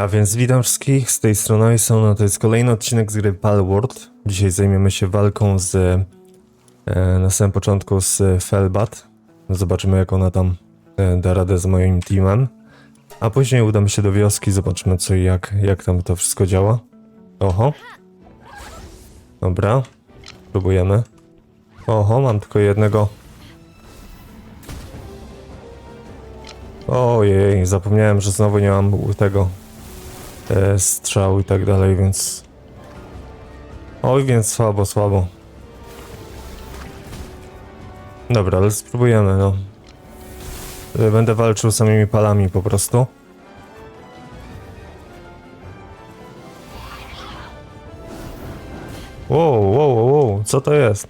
A więc witam wszystkich, z tej strony Ison, to jest kolejny odcinek z gry Palworld. Dzisiaj zajmiemy się walką z, e, na samym początku z Felbat. Zobaczymy jak ona tam e, da radę z moim teamem. A później udamy się do wioski, zobaczymy co i jak, jak tam to wszystko działa. Oho. Dobra, próbujemy. Oho, mam tylko jednego. Ojej, zapomniałem, że znowu nie mam tego e, strzał i tak dalej, więc... Oj, więc słabo, słabo. Dobra, ale spróbujemy, no. E, Będę walczył samymi palami po prostu. Wow, wow, wow, co to jest?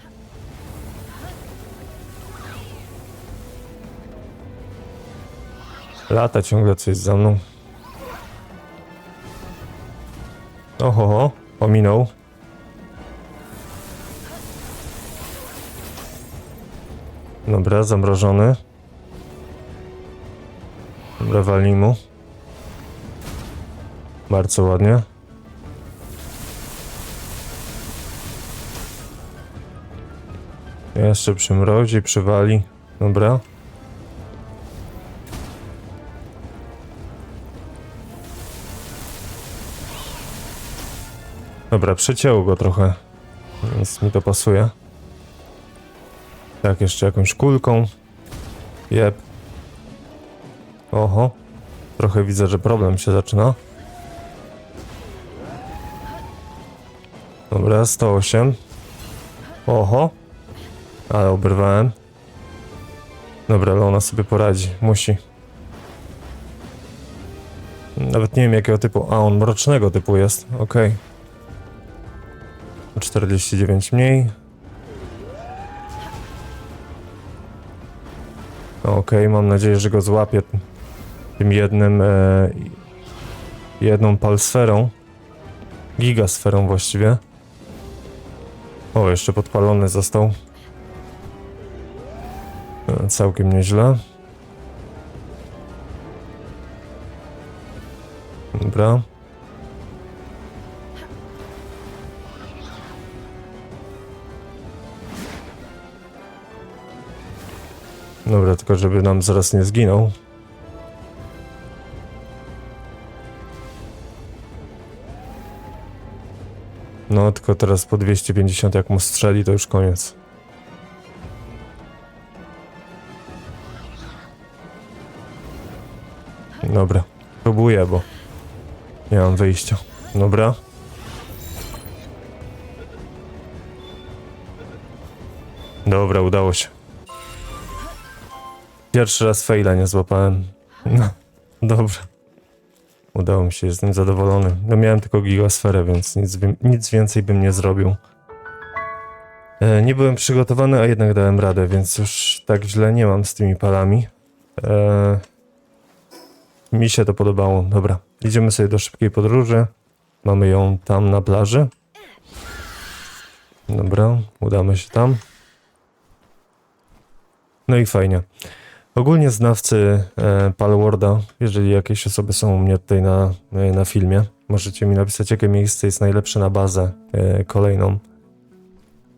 Lata ciągle coś za mną. Oho, ominął. Dobra, zamrożony. Dobra, mu. Bardzo ładnie. Jeszcze przymrozi, przywali. Dobra. Dobra, przecięło go trochę, więc mi to pasuje. Tak, jeszcze jakąś kulką. Jep. Oho. Trochę widzę, że problem się zaczyna. Dobra, 108. Oho. Ale oberwałem. Dobra, ale ona sobie poradzi. Musi. Nawet nie wiem jakiego typu. A, on mrocznego typu jest. Okej. 49 mniej. Okej, mam nadzieję, że go złapię tym jednym, e, jedną palsferą. Gigasferą właściwie. O, jeszcze podpalony został. E, całkiem nieźle. Dobra. Dobra, tylko żeby nam zaraz nie zginął. No, tylko teraz po 250 jak mu strzeli, to już koniec. Dobra, próbuję, bo nie mam wyjścia. Dobra. Dobra, udało się. Pierwszy raz faila nie złapałem. No, dobrze. Udało mi się, jestem zadowolony. No miałem tylko gigasferę, więc nic, nic więcej bym nie zrobił. E, nie byłem przygotowany, a jednak dałem radę, więc już tak źle nie mam z tymi palami. E, mi się to podobało. Dobra, idziemy sobie do szybkiej podróży. Mamy ją tam na plaży. Dobra, udamy się tam. No i fajnie. Ogólnie znawcy e, Palworda, jeżeli jakieś osoby są u mnie tutaj na, e, na filmie, możecie mi napisać, jakie miejsce jest najlepsze na bazę e, kolejną.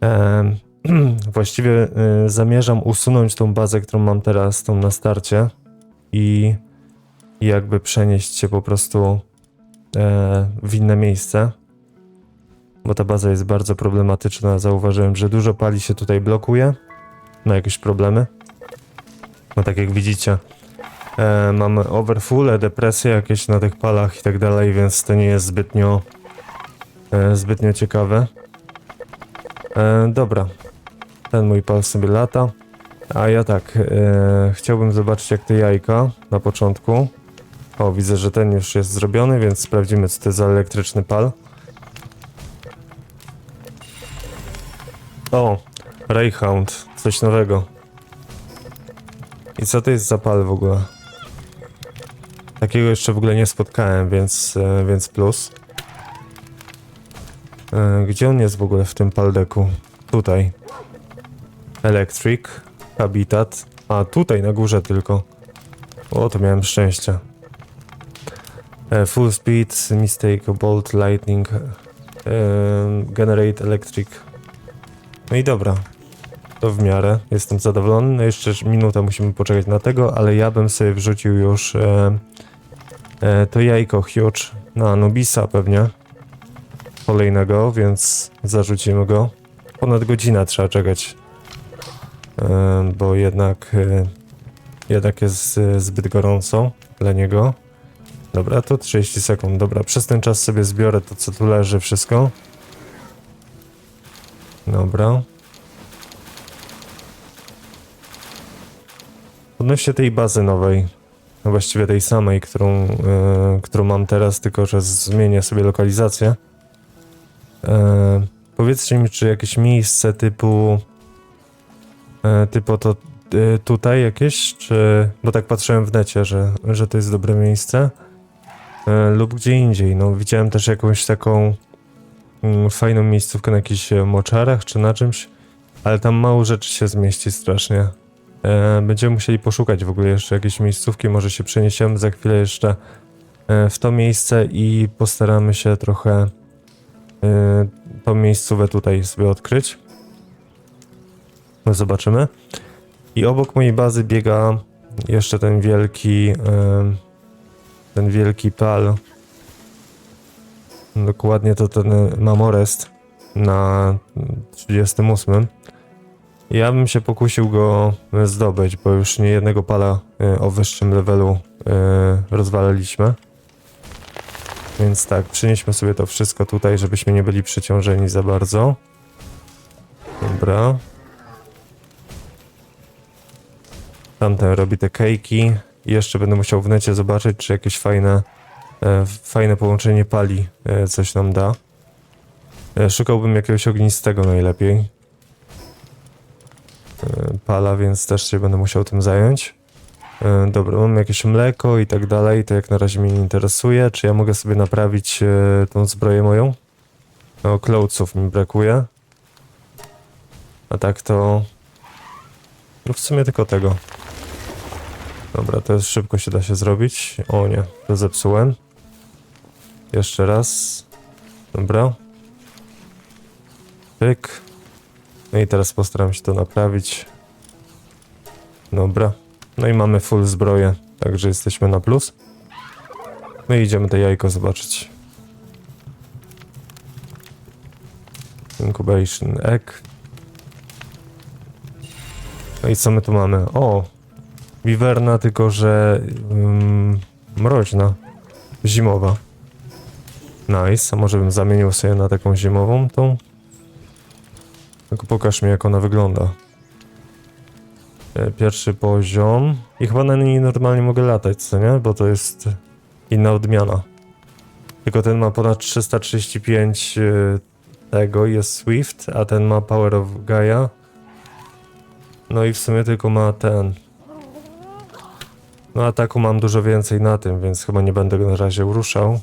E, właściwie e, zamierzam usunąć tą bazę, którą mam teraz, tą na starcie i jakby przenieść się po prostu e, w inne miejsce, bo ta baza jest bardzo problematyczna. Zauważyłem, że dużo pali się tutaj blokuje, ma jakieś problemy. No tak jak widzicie, e, mamy overfull, depresje jakieś na tych palach i tak dalej, więc to nie jest zbytnio e, zbytnio ciekawe. E, dobra, ten mój pal sobie lata. A ja tak, e, chciałbym zobaczyć jak te jajka na początku. O, widzę, że ten już jest zrobiony, więc sprawdzimy co to jest za elektryczny pal. O, Rayhound, coś nowego. I co to jest za pal w ogóle? Takiego jeszcze w ogóle nie spotkałem, więc, e, więc plus. E, Gdzie on jest w ogóle w tym paldeku? Tutaj. Electric, Habitat. A tutaj na górze tylko. O, to miałem szczęście. E, full speed, mistake, bolt, lightning, generate electric. No i dobra. To w miarę. Jestem zadowolony. No jeszcze minutę musimy poczekać na tego, ale ja bym sobie wrzucił już e, e, to jajko huge na Anubisa pewnie. Kolejnego, więc zarzucimy go. Ponad godzinę trzeba czekać. E, bo jednak, e, jednak jest e, zbyt gorąco dla niego. Dobra, to 30 sekund. Dobra, przez ten czas sobie zbiorę to, co tu leży, wszystko. Dobra. Odnośnie tej bazy nowej, no właściwie tej samej, którą, e, którą mam teraz, tylko że zmienię sobie lokalizację. E, powiedzcie mi, czy jakieś miejsce typu e, typu to tutaj jakieś, czy... Bo tak patrzyłem w necie, że, że to jest dobre miejsce. Lub gdzie indziej. No, widziałem też jakąś taką mm, fajną miejscówkę na jakichś moczarach czy na czymś, ale tam mało rzeczy się zmieści strasznie. E, będziemy musieli poszukać w ogóle jeszcze jakiejś miejscówki, może się przeniesiemy za chwilę jeszcze e, w to miejsce i postaramy się trochę e, tą miejscówę tutaj sobie odkryć. No zobaczymy. I obok mojej bazy biega jeszcze ten wielki ten wielki pal. Dokładnie to ten Mamorest na 38. Ja bym się pokusił go zdobyć, bo już nie jednego pala e, o wyższym levelu e, rozwaliliśmy. Więc tak, przynieśmy sobie to wszystko tutaj, żebyśmy nie byli przeciążeni za bardzo. Dobra. Tamten robi te kejki. Jeszcze będę musiał w necie zobaczyć, czy jakieś fajne, e, fajne połączenie pali e, coś nam da. E, szukałbym jakiegoś ognistego najlepiej. E, pala, więc też się będę musiał tym zająć. E, dobra, mam jakieś mleko i tak dalej, to jak na razie mnie nie interesuje. Czy ja mogę sobie naprawić e, tą zbroję moją? No, clothesów mi brakuje. A tak to... No w sumie tylko tego. Dobra, to jest szybko się da się zrobić. O nie, to zepsułem. Jeszcze raz. Dobra. Pyk. No i teraz postaram się to naprawić. Dobra. No i mamy full zbroję, także jesteśmy na plus. No i idziemy to jajko zobaczyć. Incubation egg. No i co my tu mamy? O! Wiwerna, tylko że ym, mroźna. Zimowa. Nice, a może bym zamienił sobie na taką zimową tą? Tylko pokaż mi jak ona wygląda. E, Pierwszy poziom. I chyba na niej normalnie mogę latać, co nie? Bo to jest inna odmiana. Tylko ten ma ponad 335 e, tego, jest Swift, a ten ma Power of Gaia. No i w sumie tylko ma ten. No ataku mam dużo więcej na tym, więc chyba nie będę go na razie ruszał.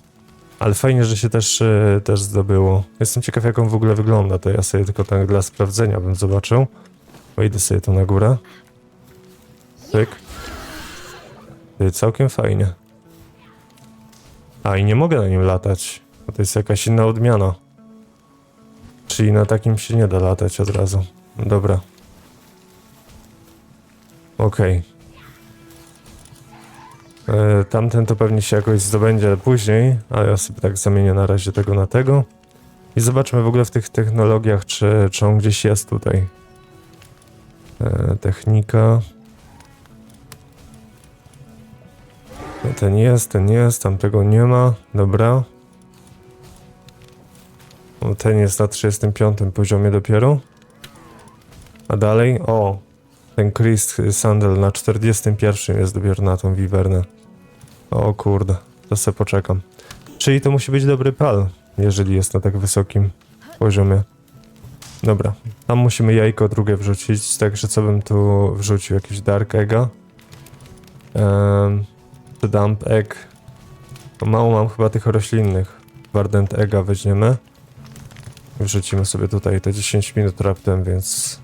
Ale fajnie, że się też, e, też zdobyło. Jestem ciekaw jak on w ogóle wygląda, to ja sobie tylko tak dla sprawdzenia bym zobaczył. Wejdę sobie tu na górę. Tyk. Ty, całkiem fajnie. A i nie mogę na nim latać, bo to jest jakaś inna odmiana. Czyli na takim się nie da latać od razu. Dobra. Okej. E, Tamten to pewnie się jakoś zdobędzie później, ale ja sobie tak zamienię na razie tego na tego. I zobaczmy w ogóle w tych technologiach, czy, czy on gdzieś jest tutaj. E, technika. No, Ten jest, ten jest, tamtego nie ma. Dobra. O, ten jest na 35 poziomie dopiero. A dalej, o, ten Chris Sandel na 41 jest dopiero na tą wiwernę. O kurde, to se poczekam. Czyli to musi być dobry pal, jeżeli jest na tak wysokim poziomie. Dobra, tam musimy jajko drugie wrzucić, także co bym tu wrzucił? Jakiś Dark Egga? Um, dump Egg. No, Mało mam chyba tych roślinnych. Wardent Egga weźmiemy. Wrzucimy sobie tutaj te 10 minut raptem, więc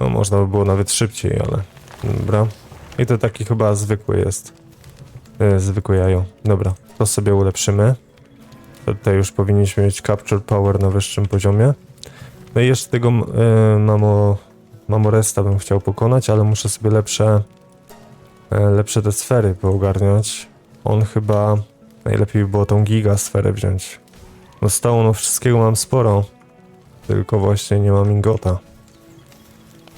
no można by było nawet szybciej, ale dobra. I to taki chyba zwykły jest. E, zwykłe jajo. Dobra, to sobie ulepszymy. Tutaj już powinniśmy mieć Capture Power na wyższym poziomie. No i jeszcze tego e, mamo, Mamoresta bym chciał pokonać, ale muszę sobie lepsze, e, lepsze te sfery poogarniać. On chyba najlepiej by było tą giga sferę wziąć. No stało, no wszystkiego mam sporo. Tylko właśnie nie mam ingota.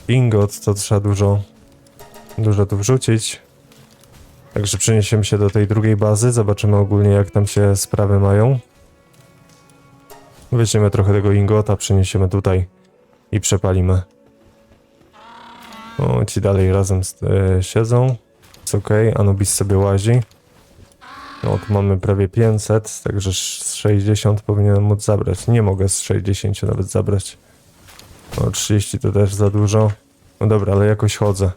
Ingot to trzeba dużo, dużo tu wrzucić. Także przeniesiemy się do tej drugiej bazy, zobaczymy ogólnie jak tam się sprawy mają. Weźmiemy trochę tego ingota, przeniesiemy tutaj i przepalimy. O, ci dalej razem e, siedzą. Jest ok, Anubis sobie łazi. No, tu mamy prawie 500, także z 60 powinienem móc zabrać. Nie mogę z 60 nawet zabrać. O, 30 to też za dużo. No dobra, ale jakoś chodzę.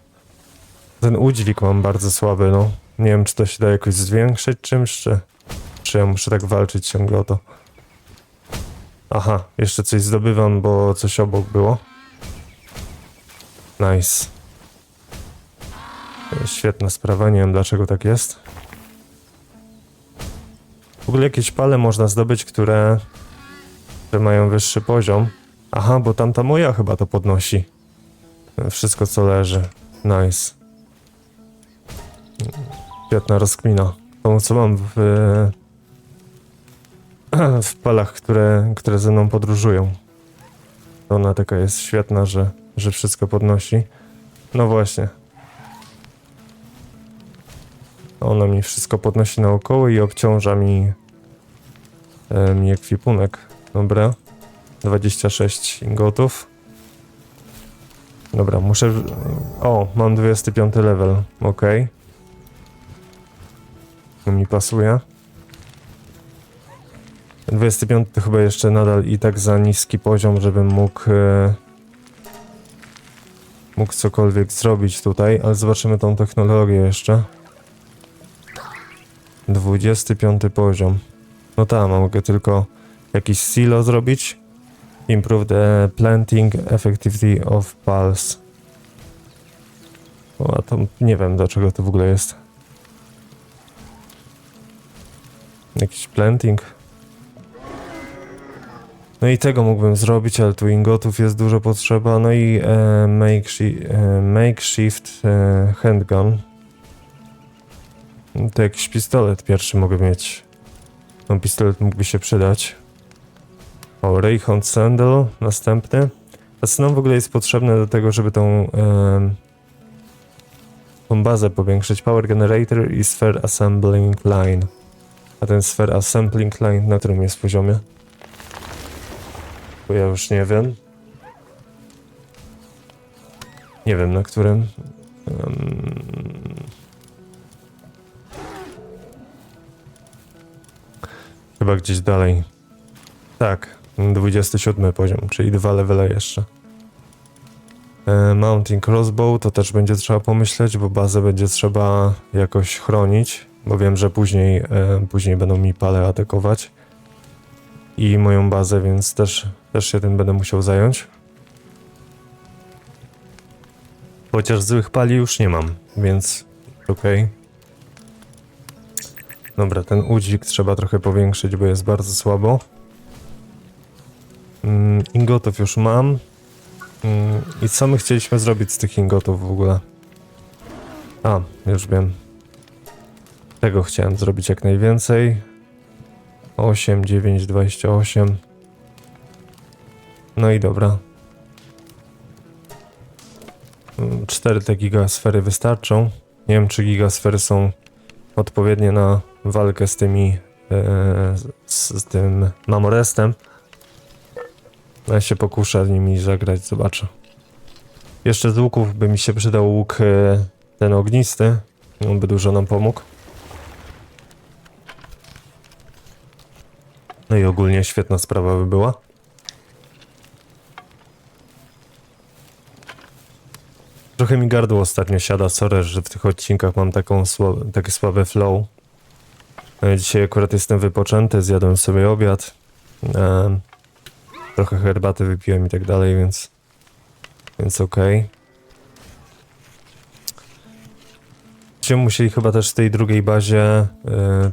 Ten udźwig mam bardzo słaby, no. Nie wiem, czy to się da jakoś zwiększyć czymś, czy... Czy ja muszę tak walczyć ciągle o to. Aha, jeszcze coś zdobywam, bo coś obok było. Nice. Świetna sprawa, nie wiem dlaczego tak jest. W ogóle jakieś pale można zdobyć, które, które mają wyższy poziom. Aha, bo tamta moja chyba to podnosi. Wszystko co leży. Nice. Świetna rozkmina. To co mam w, w palach, które, które ze mną podróżują. Ona taka jest świetna, że, że wszystko podnosi. No właśnie. Ona mi wszystko podnosi naokoło i obciąża mi, e, mi ekwipunek. Dobra. 26 ingotów. Dobra, muszę... O, mam 25 level. Ok. Mi pasuje. 25 to chyba jeszcze nadal i tak za niski poziom, żebym mógł... E, mógł cokolwiek zrobić tutaj, ale zobaczymy tą technologię jeszcze. 25 poziom. No tam, mogę tylko jakiś silo zrobić. Improve the planting effectivity of pulse. O, a to nie wiem do czego to w ogóle jest. Jakiś planting. No i tego mógłbym zrobić, ale tu ingotów jest dużo potrzeba. No i e, makeshi e, makeshift e, handgun. To jakiś pistolet pierwszy mogę mieć. No pistolet mógłby się przydać. O, Rayhunt Sandal, następny. A co nam w ogóle jest potrzebne do tego, żeby tą, em, tą bazę powiększyć? Power Generator i Sphere Assembling Line. A ten Sphere Assembling Line na którym jest poziomie? Bo ja już nie wiem. Nie wiem na którym. Em, Chyba gdzieś dalej. Tak, 27 poziom, czyli dwa levele jeszcze. E, Mounting Crossbow to też będzie trzeba pomyśleć, bo bazę będzie trzeba jakoś chronić, bo wiem, że później, e, później będą mi pale atakować. I moją bazę, więc też, też się tym będę musiał zająć. Chociaż złych pali już nie mam, więc okej. Dobra, ten udzik trzeba trochę powiększyć, bo jest bardzo słabo. Mm, ingotów już mam. Mm, I co my chcieliśmy zrobić z tych ingotów w ogóle? A, już wiem. Tego chciałem zrobić jak najwięcej. 8, 9, 28. No i dobra. 4 te gigasfery wystarczą. Nie wiem, czy gigasfery są odpowiednie na walkę z tymi, e, z, z tym Mamorestem. Ja się pokuszę nimi zagrać, zobaczę. Jeszcze z łuków by mi się przydał łuk e, ten ognisty. On by dużo nam pomógł. No i ogólnie świetna sprawa by była. Trochę mi gardło ostatnio siada, sorry, że w tych odcinkach mam taką słabe, takie słabe flow. E, Dzisiaj akurat jestem wypoczęty, zjadłem sobie obiad. E, trochę herbaty wypiłem i tak dalej, więc... Więc okej. Będziemy musieli chyba też w tej drugiej bazie y,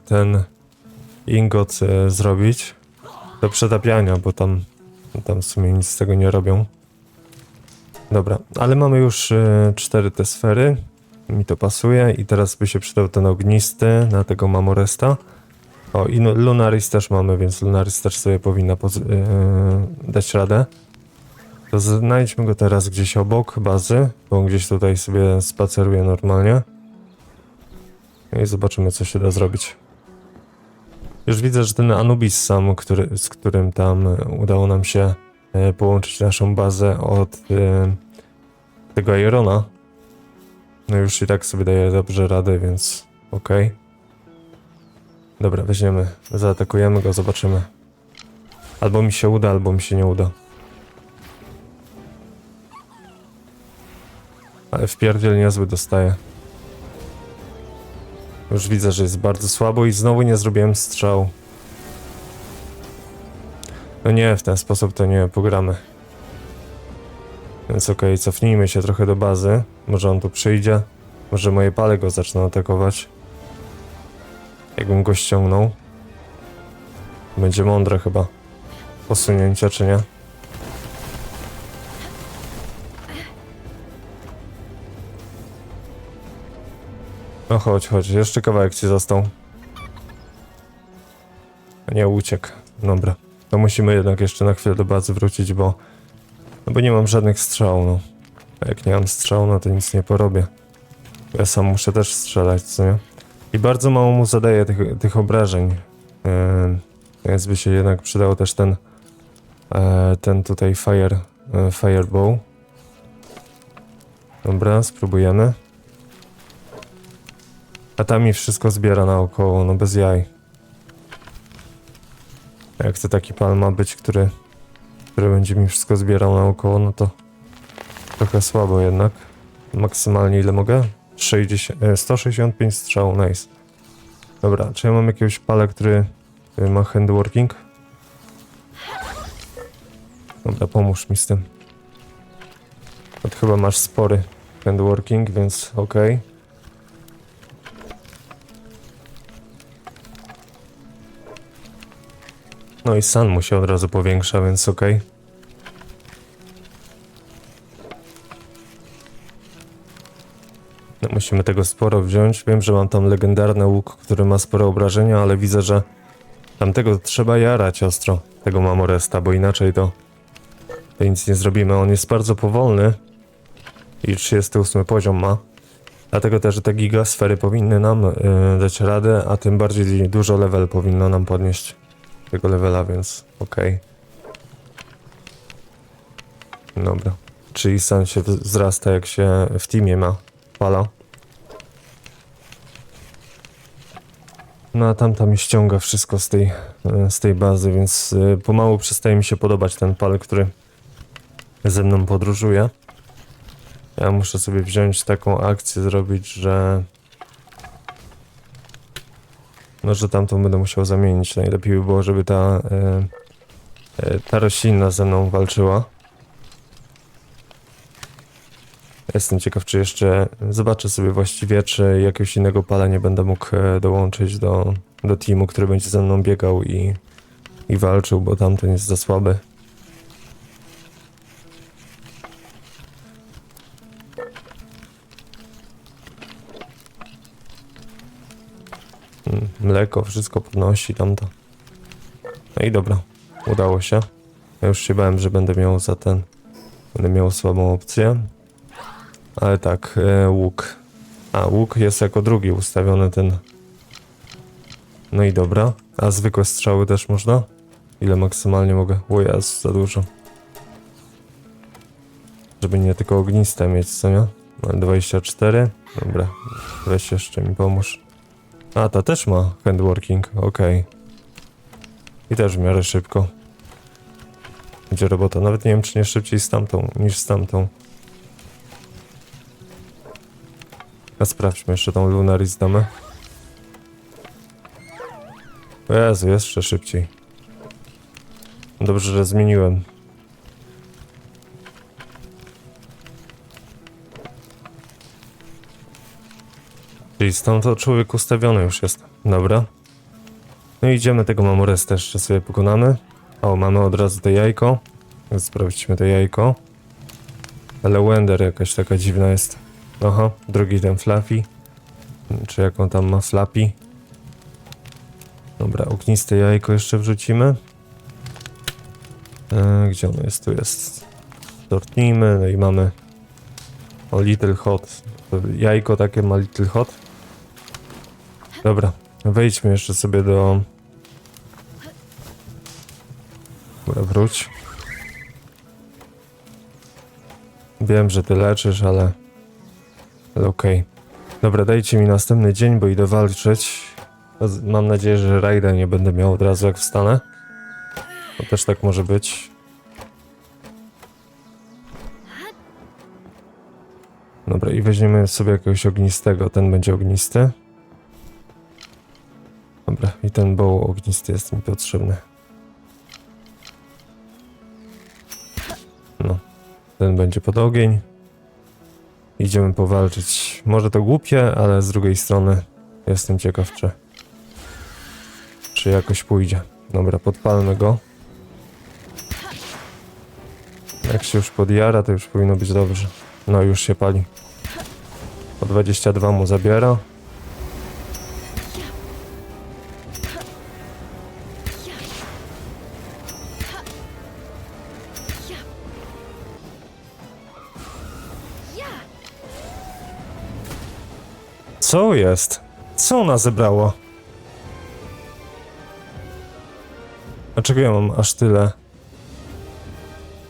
ten ingot y, zrobić do przetapiania, bo tam, tam w sumie nic z tego nie robią. Dobra, ale mamy już y, cztery te sfery. Mi to pasuje i teraz by się przydał ten ognisty na tego Mamoresta. O, i no- Lunaris też mamy, więc Lunaris też sobie powinna poz- yy, dać radę. To znajdźmy go teraz gdzieś obok bazy, bo on gdzieś tutaj sobie spaceruje normalnie. No I zobaczymy, co się da zrobić. Już widzę, że ten Anubis sam, który, z którym tam udało nam się e, połączyć naszą bazę od e, tego Irona. No już i tak sobie daje dobrze radę, więc okej. Dobra, weźmiemy, zaatakujemy go, zobaczymy. Albo mi się uda, albo mi się nie uda. Ale wpierdziel niezły dostaje. Już widzę, że jest bardzo słabo i znowu nie zrobiłem strzał. No nie, w ten sposób to nie pogramy. Więc okej, cofnijmy się trochę do bazy. Może on tu przyjdzie. Może moje pale go zaczną atakować. Jakbym go ściągnął. Będzie mądre chyba. Posunięcie, czy nie? No chodź, chodź. Jeszcze kawałek ci został. Nie, uciekł. Dobra. To musimy jednak jeszcze na chwilę do bazy wrócić, bo... No bo nie mam żadnych strzał, no. A jak nie mam strzał, no to nic nie porobię. Ja sam muszę też strzelać, co nie? I bardzo mało mu zadaje tych, tych obrażeń. Yy, więc by się jednak przydał też ten... E, ten tutaj fire... E, fireball. Dobra, spróbujemy. A tam mi wszystko zbiera naokoło, no bez jaj. Jak to taki pan ma być, który, który będzie mi wszystko zbierał naokoło, no to trochę słabo jednak. Maksymalnie ile mogę? 60, e, 165 strzał, nice. Dobra, czy ja mam jakiegoś pale, który który ma handworking? Dobra, pomóż mi z tym. No to chyba masz spory handworking, więc okej. No i san mu się od razu powiększa, więc okej. No, musimy tego sporo wziąć. Wiem, że mam tam legendarny łuk, który ma spore obrażenia, ale widzę, że tamtego trzeba jarać ostro, tego Mamoresta, bo inaczej to, to nic nie zrobimy. On jest bardzo powolny i 38 poziom ma. Dlatego też te gigasfery powinny nam y, dać radę, a tym bardziej dużo level powinno nam podnieść tego levela, więc okej. Dobra. Czyli sam się wzrasta jak się w teamie ma fala. No a tamta mi ściąga wszystko z tej, e, z tej bazy, więc y, pomału przestaje mi się podobać ten pal, który ze mną podróżuje. Ja muszę sobie wziąć taką akcję, zrobić, że... No, że tamtą będę musiał zamienić. Najlepiej by było, żeby ta, e, e, ta roślina ze mną walczyła. Jestem ciekaw, czy jeszcze zobaczę sobie właściwie, czy jakiegoś innego pala nie będę mógł e, dołączyć do, do teamu, który będzie ze mną biegał i, i walczył, bo tamten jest za słaby. Mleko, wszystko podnosi tamto. No i dobra, udało się. Ja już się bałem, że będę miał za ten. Będę miał słabą opcję. Ale tak, e, łuk. A, łuk jest jako drugi ustawiony ten. No i dobra. A zwykłe strzały też można? Ile maksymalnie mogę? O jest za dużo. Żeby nie tylko ogniste mieć, co nie? Mam 24. Dobra, weź jeszcze mi pomóż. A, ta też ma handworking, okej. I też w miarę szybko. Będzie robota. Nawet nie wiem, czy nie szybciej z tamtą, niż z tamtą. A sprawdźmy jeszcze tą Lunaris damę. Jezu, jeszcze szybciej. Dobrze, że zmieniłem. Czyli stąd to człowiek ustawiony już jest. Dobra. No i idziemy tego mamoresta jeszcze sobie pokonamy. O, mamy od razu to jajko. Więc Sprawdźmy to jajko. Ale Wender jakaś taka dziwna jest. Aha, drugi ten Fluffy. Czy jak on tam ma Flappy? Dobra, ogniste jajko jeszcze wrzucimy. E, gdzie ono jest? Tu jest. Dortnijmy, no i mamy o Little Hot. Jajko takie ma Little Hot. Dobra, wejdźmy jeszcze sobie do... Dobra, wróć. Wiem, że ty leczysz, ale... Ale okej. Dobra, dajcie mi następny dzień, bo idę walczyć. Mam nadzieję, że rajda nie będę miał od razu jak wstanę. To też tak może być. Dobra, i weźmiemy sobie jakiegoś ognistego. Ten będzie ognisty. Dobra, i ten boł ognisty jest mi potrzebny. No, ten będzie pod ogień. Idziemy powalczyć. Może to głupie, ale z drugiej strony jestem ciekaw, czy, czy jakoś pójdzie. Dobra, podpalmy go. Jak się już podjara, to już powinno być dobrze. No, już się pali. Po 22 mu zabiera. Co jest? Co ona zebrała? Dlaczego ja mam aż tyle?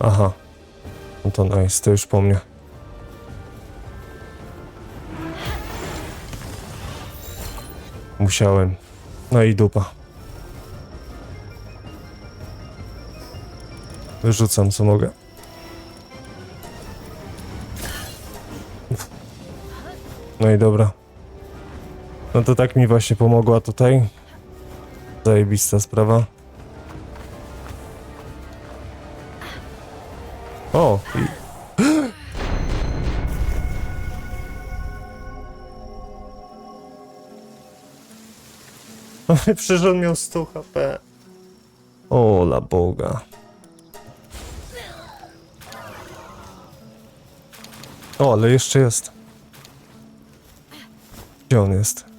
Aha. No to nice, to już po mnie. Musiałem. No i dupa. Wyrzucam co mogę. No i dobra. No to tak mi właśnie pomogła tutaj. Zajebista sprawa. O! I... Przecież on miał 100 HP. O, la Boga. O, ale jeszcze jest. Gdzie on jest?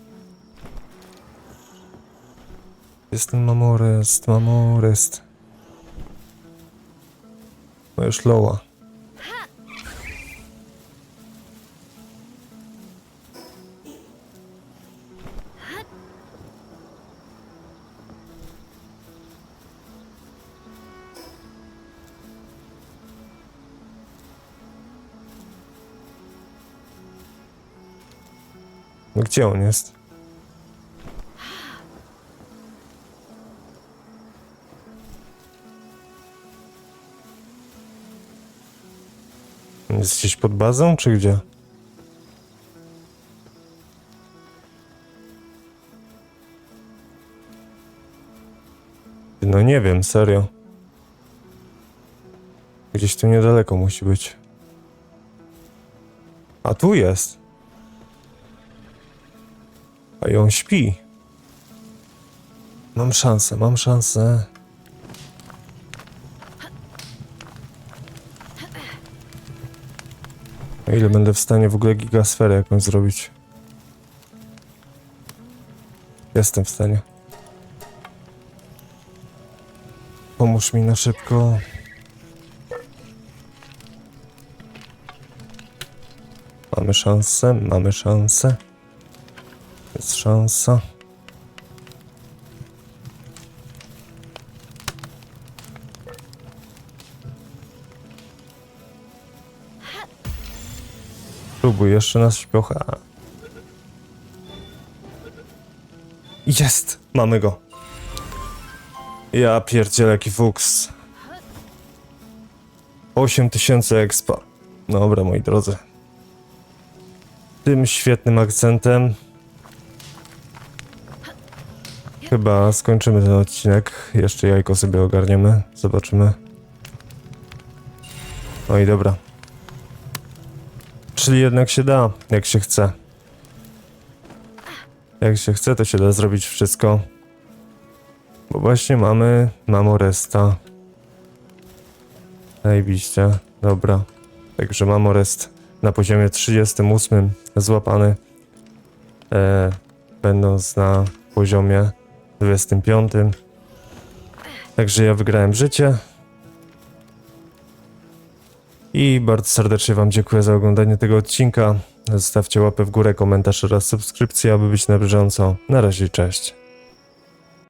Jest ten mamorest, mamorest. No już loła. No Gdzie on jest? Jest gdzieś pod bazą, czy gdzie? No nie wiem, serio. Gdzieś tu niedaleko musi być. A tu jest. A on śpi. Mam szansę, mam szansę. Ile będę w stanie w ogóle gigasferę jakąś zrobić? Jestem w stanie. Pomóż mi na szybko. Mamy szansę, mamy szansę. Jest szansa. Próbuj jeszcze nas śpiocha. Jest! Mamy go. Ja pierdzielę jaki fuks. 8000 expa. Dobra, moi drodzy. Tym świetnym akcentem chyba skończymy ten odcinek. Jeszcze jajko sobie ogarniemy. Zobaczymy. No i dobra. Czyli jednak się da, jak się chce. Jak się chce, to się da zrobić wszystko. Bo właśnie mamy Mamoresta. Zajebiście. Dobra. Także Mamorest na poziomie 38 złapany. E, będąc na poziomie 25. Także ja wygrałem życie. I bardzo serdecznie Wam dziękuję za oglądanie tego odcinka. Zostawcie łapę w górę, komentarz oraz subskrypcję, aby być na bieżąco. Na razie, cześć.